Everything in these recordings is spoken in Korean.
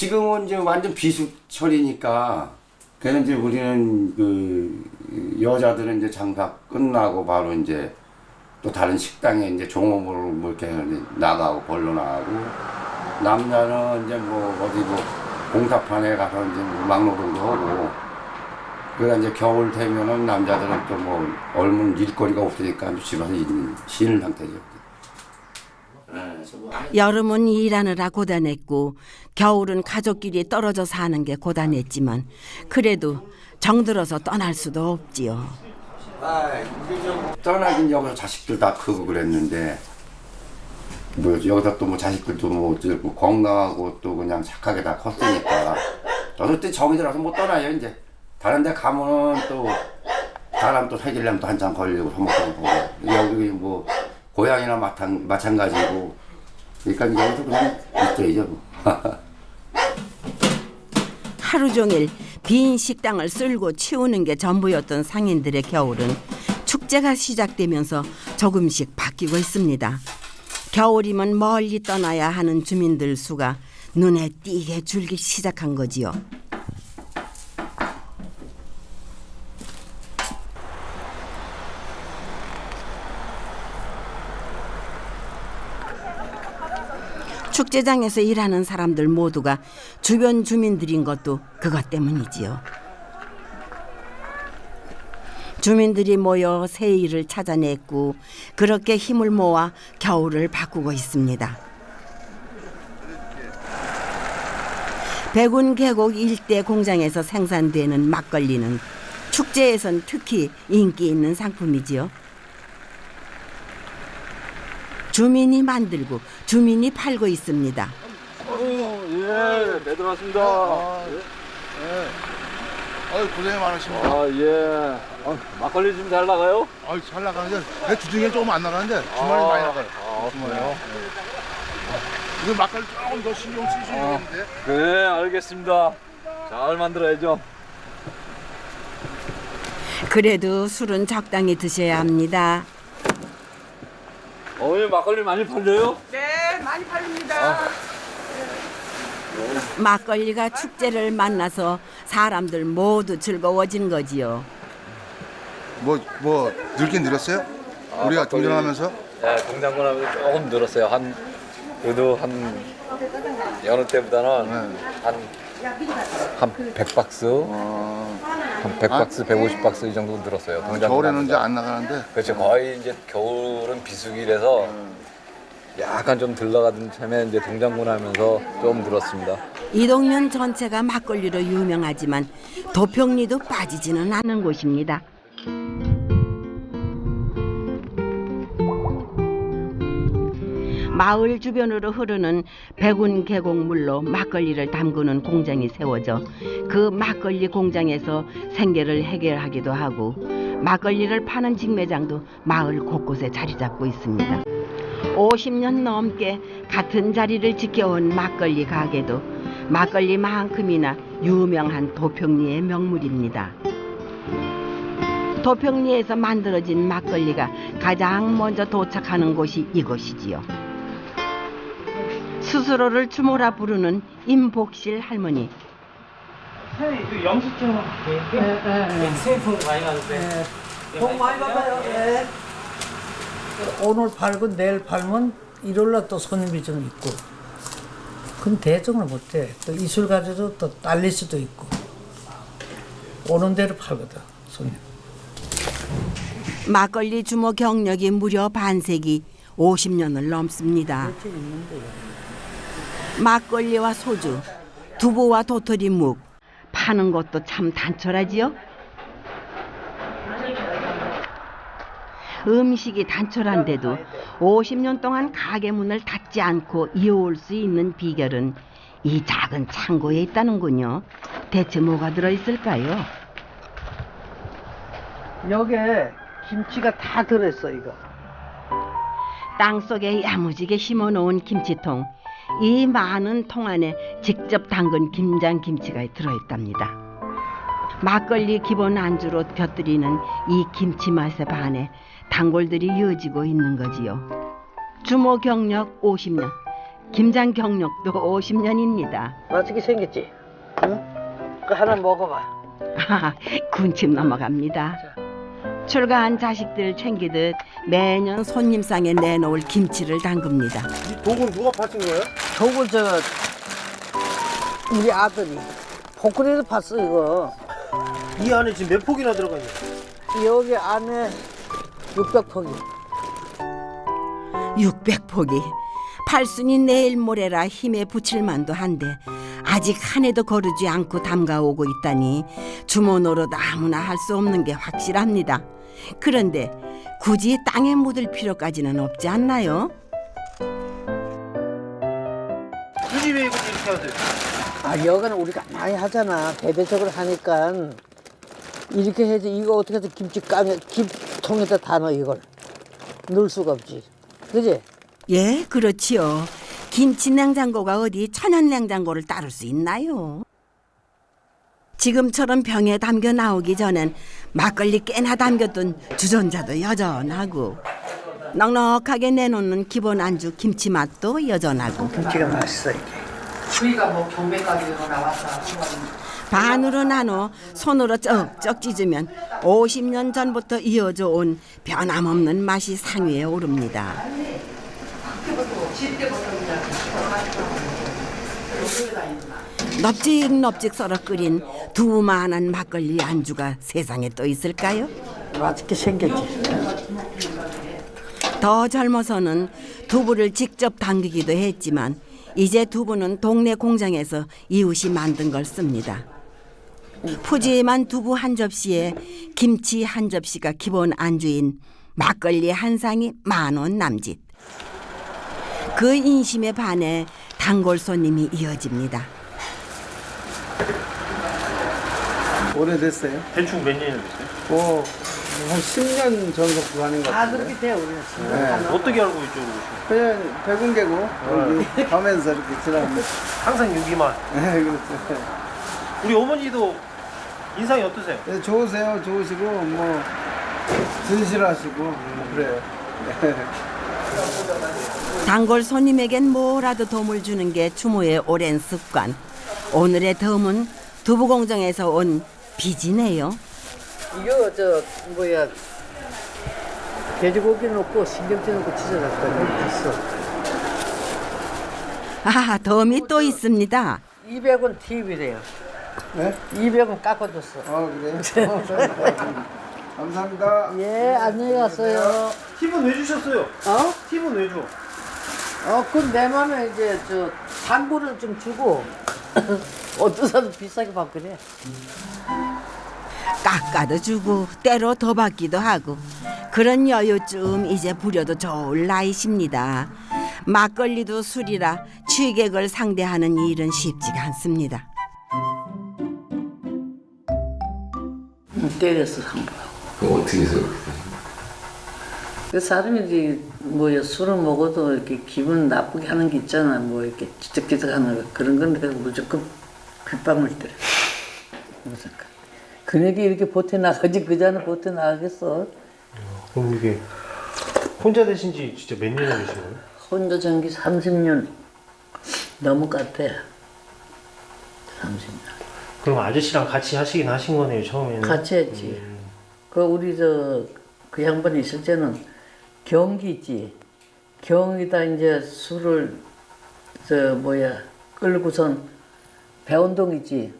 지금은 이제 완전 비수철이니까 그래서 이제 우리는 그 여자들은 이제 장사 끝나고 바로 이제 또 다른 식당에 이제 종업으로 뭐 이렇게 나가고 벌러 나가고 남자는 이제 뭐 어디 뭐 공사판에 가서 이제 뭐 막노동도 하고 그러다 이제 겨울 되면은 남자들은 또 뭐 얼른 일거리가 없으니까 집에서 있는 쉬는 상태죠. 뭐 여름은 일하느라 고단했고 겨울은 가족끼리 떨어져 사는 게 고단했지만 그래도 정들어서 떠날 수도 없지요. 떠나긴 여기서 자식들 다 크고 그랬는데 뭐 여기서 또 뭐 자식들도 뭐 건강하고 또 그냥 착하게 다 컸으니까 어떨 때 정이 들어서 못 떠나요 이제 다른 데 가면은 또 사람 또 사귀려면 또 한참 걸리고 보고 여기 뭐 고향이나 마찬, 마찬가지고 그러니까 여기서 그냥 있어야죠 뭐. 하루 종일 빈 식당을 쓸고 치우는 게 전부였던 상인들의 겨울은 축제가 시작되면서 조금씩 바뀌고 있습니다. 겨울이면 멀리 떠나야 하는 주민들 수가 눈에 띄게 줄기 시작한 거지요. 축제장에서 일하는 사람들 모두가 주변 주민들인 것도 그것 때문이지요. 주민들이 모여 새 일을 찾아냈고 그렇게 힘을 모아 겨울을 바꾸고 있습니다. 백운 계곡 일대 공장에서 생산되는 막걸리는 축제에선 특히 인기 있는 상품이지요. 주민이 만들고 주민이 팔고 있습니다. 예, 네 들어왔습니다. 아유 고생이 많으십니다. 아, 예. 아, 막걸리 좀 잘 나가요? 아유 잘 나가는데 내 주중에 조금 안 나가는데 주말에 아, 많이 나가요. 아, 주말에. 이거 막걸리 조금 더 신경 쓰시는데 네, 알겠습니다. 잘 만들어야죠. 그래도 술은 적당히 드셔야 합니다. 어머니 막걸리 많이 팔려요? 네, 많이 팔립니다. 막걸리가 축제를 만나서 사람들 모두 즐거워진 거지요. 뭐뭐 늘긴 늘었어요? 우리가 막걸리. 동전하면서 네, 동장군 하면서 조금 늘었어요. 한, 그래도 한, 여느 때보다는 네. 한, 한 100박스, 어, 한 100박스, 150박스 이 정도 늘었어요. 동장군 겨울에는 이제. 안 나가는데 그렇죠. 거의 이제 겨울은 비수기라서 약간 좀 들러가던 참에 이제 동장군 하면서 좀 늘었습니다. 이동면 전체가 막걸리로 유명하지만 도평리도 빠지지는 않는 곳입니다. 마을 주변으로 흐르는 백운 계곡물로 막걸리를 담그는 공장이 세워져 그 막걸리 공장에서 생계를 해결하기도 하고 막걸리를 파는 직매장도 마을 곳곳에 자리 잡고 있습니다. 50년 넘게 같은 자리를 지켜온 막걸리 가게도 막걸리만큼이나 유명한 도평리의 명물입니다. 도평리에서 만들어진 막걸리가 가장 먼저 도착하는 곳이 이곳이지요. 스스로를 주모라 부르는 임복실 할머니. 선생님 그 영수증 네, 생품 많이 가는데 복 많이 받아요. 네. 오늘 팔고 내일 팔면 일요일날 또 손님이 좀 있고. 그럼 대정을 못해. 또 이술 가지고 또 딸릴 수도 있고. 오는 대로 팔거든, 손님. 막걸리 주모 경력이 무려 반세기 50년을 넘습니다. 막걸리와 소주, 두부와 도토리 묵 파는 것도 참 단촐하지요. 음식이 단촐한데도 50년 동안 가게 문을 닫지 않고 이어올 수 있는 비결은 이 작은 창고에 있다는군요. 대체 뭐가 들어있을까요? 여기에 김치가 다 들어있어, 이거. 땅 속에 야무지게 심어놓은 김치통. 이 많은 통 안에 직접 담근 김장 김치가 들어있답니다. 막걸리 기본 안주로 곁들이는 이 김치 맛에 반해 단골들이 이어지고 있는 거지요. 주모 경력 50년. 김장 경력도 50년입니다. 맛있게 생겼지? 응? 그 하나 먹어봐. 아, 군침 넘어갑니다. 출가한 자식들 챙기듯 매년 손님상에 내놓을 김치를 담급니다. 이 독은 누가 파신 거예요? 저거 저 우리 아들이 포크리에서 봤어 이거. 이 안에 지금 몇 폭이나 들어가 있냐? 여기 안에 600폭이. 600포기. 팔순이 내일 모레라 힘에 붙일 만도 한데 아직 한 해도 거르지 않고 담가오고 있다니 주모 노릇 아무나 할 수 없는 게 확실합니다. 그런데 굳이 땅에 묻을 필요까지는 없지 않나요? 굳이 왜 이거 이렇게 하세요? 아 여기는 우리가 많이 하잖아. 대대적으로 하니까 이렇게 해야지 이거 어떻게 해서 김치 까면 김통에다 다 넣어 이걸 넣을 수가 없지. 그지? 예, 그렇지요. 김치 냉장고가 어디 천연 냉장고를 따를 수 있나요? 지금처럼 병에 담겨 나오기 전엔 막걸리 꽤나 담겼던 주전자도 여전하고 넉넉하게 내놓는 기본 안주 김치 맛도 여전하고 김치가 맛있어 이게. 수위가 뭐 경매가격으로 나왔다. 반으로 나눠 손으로 쩍쩍 찢으면 50년 전부터 이어져 온 변함없는 맛이 상위에 오릅니다. 넙직넙직 썰어 끓인 두만한 막걸리 안주가 세상에 또 있을까요? 맛있게 생겼지. 더 젊어서는 두부를 직접 담그기도 했지만 이제 두부는 동네 공장에서 이웃이 만든 걸 씁니다. 푸짐한 두부 한 접시에 김치 한 접시가 기본 안주인 막걸리 한 상이 만 원 남짓. 그 인심에 반해 단골 손님이 이어집니다. 오래됐어요. 대충 몇 년이 됐어요? 뭐, 한 10년 전부터 하는 것다 같은데. 그렇게 돼 우리는. 네. 어떻게 알고 이쪽으로 오신 그냥 백운계고 여기 가면서 이렇게 지나면 항상 여기만. 네, 그렇죠. 우리 어머니도 인상이 어떠세요? 네, 좋으세요, 좋으시고 뭐 진실하시고 그래요. 단골 손님에겐 뭐라도 도움을 주는 게 추모의 오랜 습관. 오늘의 덤은 두부 공장에서 온 빚이네요. 이거 저 뭐야 돼지고기 넣고 신경질 넣고 찢어놨거든. 있어. 아, 덤이 또 있습니다. 200원 팁이래요. 네? 200원 깎아줬어. 아 그래요? 감사합니다. 예, 안녕히 가세요. 팁은 왜 주셨어요? 어? 팁은 왜 줘? 어, 그럼 내 맘에 이제 저 당구를 좀 주고 어떤 사람 비싸게 받그래. 깎아도 주고 때로 더 받기도 하고 그런 여유쯤 이제 부려도 좋을 나이십니다. 막걸리도 술이라 취객을 상대하는 일은 쉽지가 않습니다. 때렸어 한 번. 그 어떻게 해서 그 사람이 이제 뭐야 술을 먹어도 이렇게 기분 나쁘게 하는 게 있잖아. 뭐 이렇게 찌적찌적하는 거 그런 건데 무조건 빗방울 때려. 무조건. 그녁에 이렇게 보태 나가지 그 전에 보태 나가겠어. 그럼 이게 혼자 되신 지 진짜 몇 년이나 되신 거예요? 혼자 전기 30년 넘을 것 같아. 30년. 그럼 아저씨랑 같이 하시긴 하신 거네요 처음에는. 같이 했지. 그 우리 저 그 양반이 있을 때는 경기 있지. 경기다 이제 술을 저 뭐야 끌고선 배운동 있지.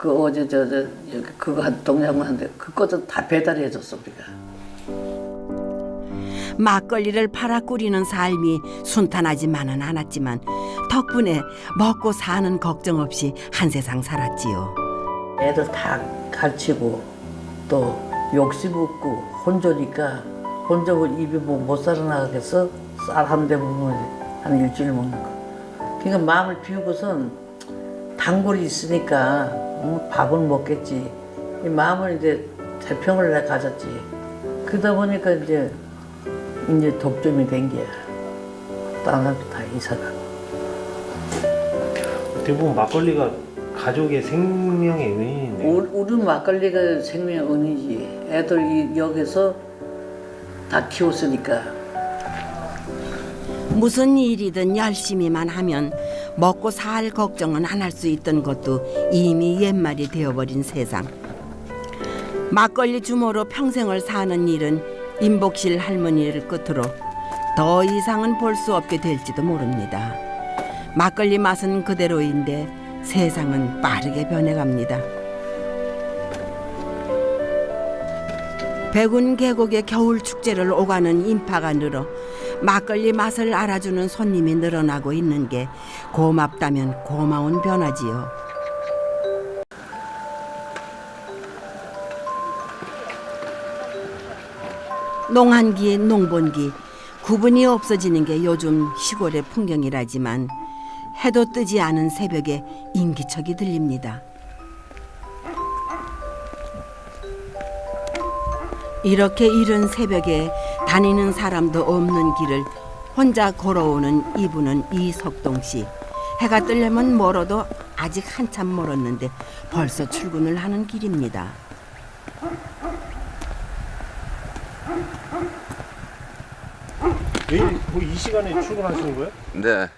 그 어제 저 저 여기 그거 한 동양한데 그것도 다 배달해 줬어 우리가. 막걸리를 팔아 꾸리는 삶이 순탄하지만은 않았지만 덕분에 먹고 사는 걱정 없이 한 세상 살았지요. 애들 다 가르치고 또 욕심 없고 혼자니까 혼자 뭐못 살아나가겠어 쌀 한 대 먹으면 한 일주일 먹는 거. 그러니까 마음을 비우고선 단골이 있으니까 어, 밥은 먹겠지. 이 마음을 이제 태평을 내 가졌지. 그러다 보니까 이제 이제 독점이 된 게야. 다른 사람도 다 이사가고. 대부분 막걸리가 가족의 생명의 은인인데. 우리, 우리 막걸리가 생명의 은이지. 애들 이, 여기서 다 키웠으니까. 무슨 일이든 열심히만 하면 먹고 살 걱정은 안 할 수 있던 것도 이미 옛말이 되어버린 세상. 막걸리 주모로 평생을 사는 일은 임복실 할머니를 끝으로 더 이상은 볼 수 없게 될지도 모릅니다. 막걸리 맛은 그대로인데 세상은 빠르게 변해갑니다. 백운 계곡의 겨울 축제를 오가는 인파가 늘어 막걸리 맛을 알아주는 손님이 늘어나고 있는 게 고맙다면 고마운 변화지요. 농한기, 농번기 구분이 없어지는 게 요즘 시골의 풍경이라지만 해도 뜨지 않은 새벽에 인기척이 들립니다. 이렇게 이른 새벽에 다니는 사람도 없는 길을 혼자 걸어오는 이분은 이석동 씨. 해가 뜨려면 멀어도 아직 한참 멀었는데 벌써 출근을 하는 길입니다. 매일 이 시간에 출근하시는 거예요? 네.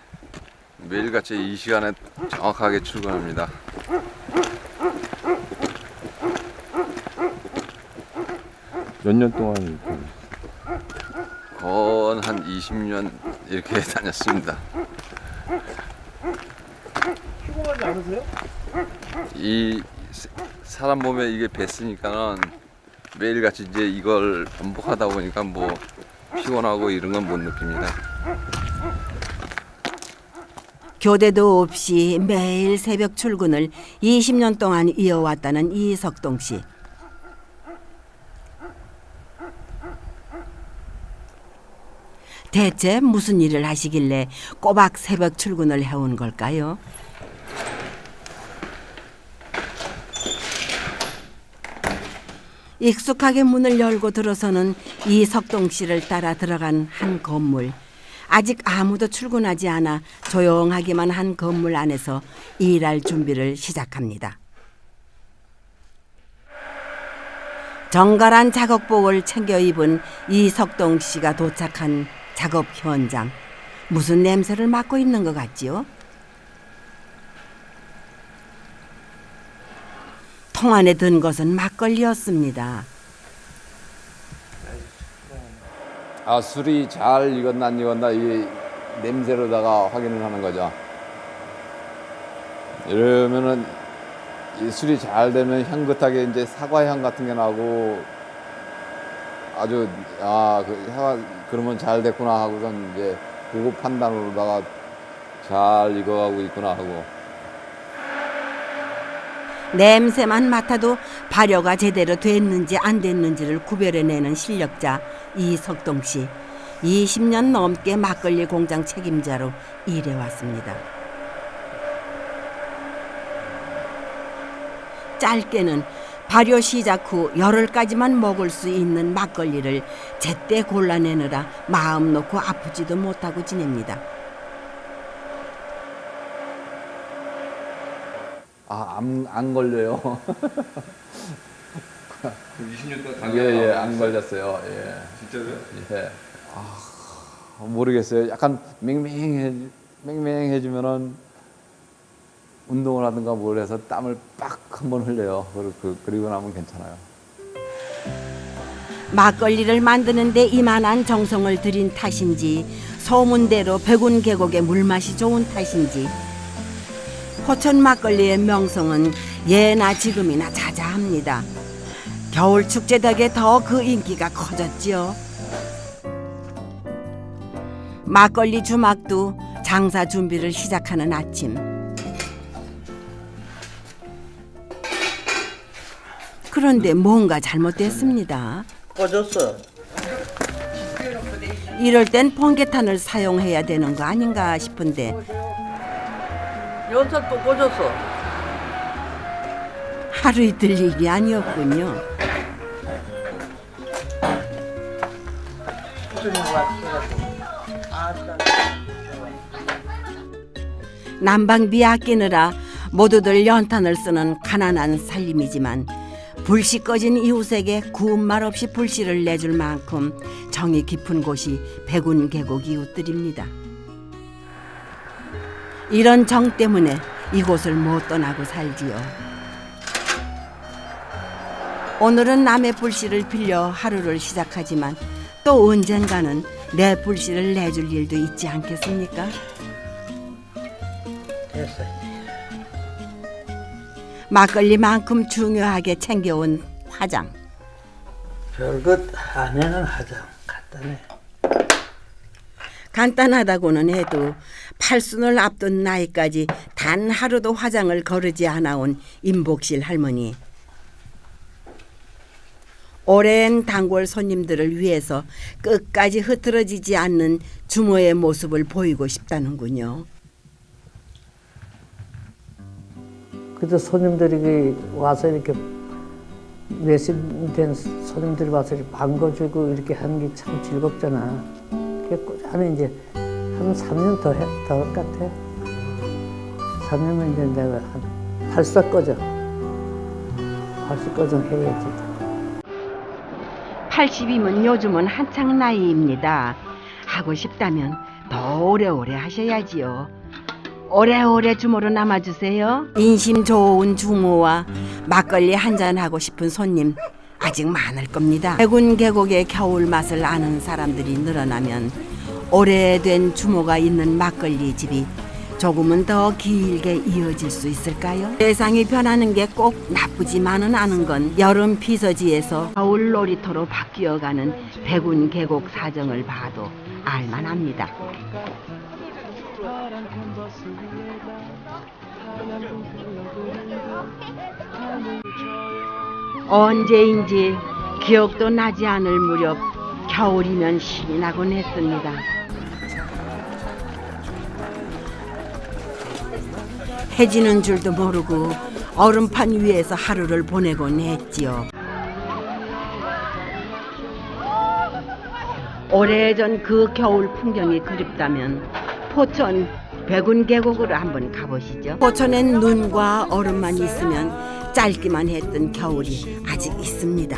매일같이 이 시간에 정확하게 출근합니다. 몇 년 동안 이렇게 건한 20년 이렇게 다녔습니다. 피곤하지 않으세요? 이 세- 사람 몸에 이게 뱄으니까는 매일같이 이제 이걸 반복하다 보니까 뭐 피곤하고 이런 건 못 느낍니다. 교대도 없이 매일 새벽 출근을 20년 동안 이어왔다는 이석동 씨. 대체 무슨 일을 하시길래 꼬박 새벽 출근을 해온 걸까요? 익숙하게 문을 열고 들어서는 이석동 씨를 따라 들어간 한 건물. 아직 아무도 출근하지 않아 조용하기만 한 건물 안에서 일할 준비를 시작합니다. 정갈한 작업복을 챙겨 입은 이석동 씨가 도착한 작업 현장. 무슨 냄새를 맡고 있는 것 같지요? 통 안에 든 것은 막걸리였습니다. 아 술이 잘 익었나 안 익었나 이 냄새로다가 확인을 하는 거죠. 이러면은 이 술이 잘 되면 향긋하게 이제 사과향 같은 게 나고 아주 아그 사과 그러면 잘 됐구나 하고선 이제 그거 판단으로다가 잘 익어가고 있구나 하고 냄새만 맡아도 발효가 제대로 됐는지 안 됐는지를 구별해내는 실력자 이석동 씨. 20년 넘게 막걸리 공장 책임자로 일해왔습니다. 짧게는 발효 시작 후 열흘까지만 먹을 수 있는 막걸리를 제때 골라내느라 마음 놓고 아프지도 못하고 지냅니다. 아 안 안 걸려요. 20년 동안 예예 안 걸렸어요. 예. 진짜로요? 예. 아, 모르겠어요. 약간 맹맹해 맹맹해지면은 운동을 하든가 뭘 해서 땀을 빡 한번 흘려요. 그리고, 그, 그리고 나면 괜찮아요. 막걸리를 만드는데 이만한 정성을 들인 탓인지 소문대로 백운 계곡의 물맛이 좋은 탓인지 포천 막걸리의 명성은 예나 지금이나 자자합니다. 겨울 축제 덕에 더 그 인기가 커졌지요. 막걸리 주막도 장사 준비를 시작하는 아침. 그런데 뭔가 잘못됐습니다. 꺼졌어. 이럴 땐 번개탄을 사용해야 되는 거 아닌가 싶은데 연탄 또 꺼졌어. 하루 이틀 일이 아니었군요. 난방비 아끼느라 모두들 연탄을 쓰는 가난한 살림이지만 불씨 꺼진 이웃에게 구운 말 없이 불씨를 내줄 만큼 정이 깊은 곳이 백운 계곡 이웃들입니다. 이런 정 때문에 이곳을 못 떠나고 살지요. 오늘은 남의 불씨를 빌려 하루를 시작하지만 또 언젠가는 내 불씨를 내줄 일도 있지 않겠습니까? 됐어. 막걸리만큼 중요하게 챙겨온 화장. 별것 안에는 하자. 간단해. 간단하다고는 해도 팔순을 앞둔 나이까지 단 하루도 화장을 거르지 않아온 임복실 할머니. 오랜 단골 손님들을 위해서 끝까지 흐트러지지 않는 주모의 모습을 보이고 싶다는군요. 그래도 손님들이 와서 이렇게 몇십 된 손님들이 와서 이렇게 반겨주고 이렇게 하는 게 참 즐겁잖아. 그게 꾸준히 이제 한 3년 더 해, 것 같아. 3년은 이제 내가 한 발사 꺼져. 발사 꺼져 해야지. 80이면 요즘은 한창 나이입니다. 하고 싶다면 더 오래오래 하셔야지요. 오래오래 주모로 남아주세요. 인심 좋은 주모와 막걸리 한잔 하고 싶은 손님 아직 많을 겁니다. 해군 계곡의 겨울 맛을 아는 사람들이 늘어나면 오래된 주모가 있는 막걸리 집이 조금은 더 길게 이어질 수 있을까요? 세상이 변하는 게 꼭 나쁘지만은 않은 건 여름 피서지에서 겨울 놀이터로 바뀌어가는 백운 계곡 사정을 봐도 알만합니다. 언제인지 기억도 나지 않을 무렵 겨울이면 신이 나곤 했습니다. 해지는 줄도 모르고 얼음판 위에서 하루를 보내곤 했지요. 오래전 그 겨울 풍경이 그립다면 포천 백운 계곡으로 한번 가보시죠. 포천엔 눈과 얼음만 있으면 짧기만 했던 겨울이 아직 있습니다.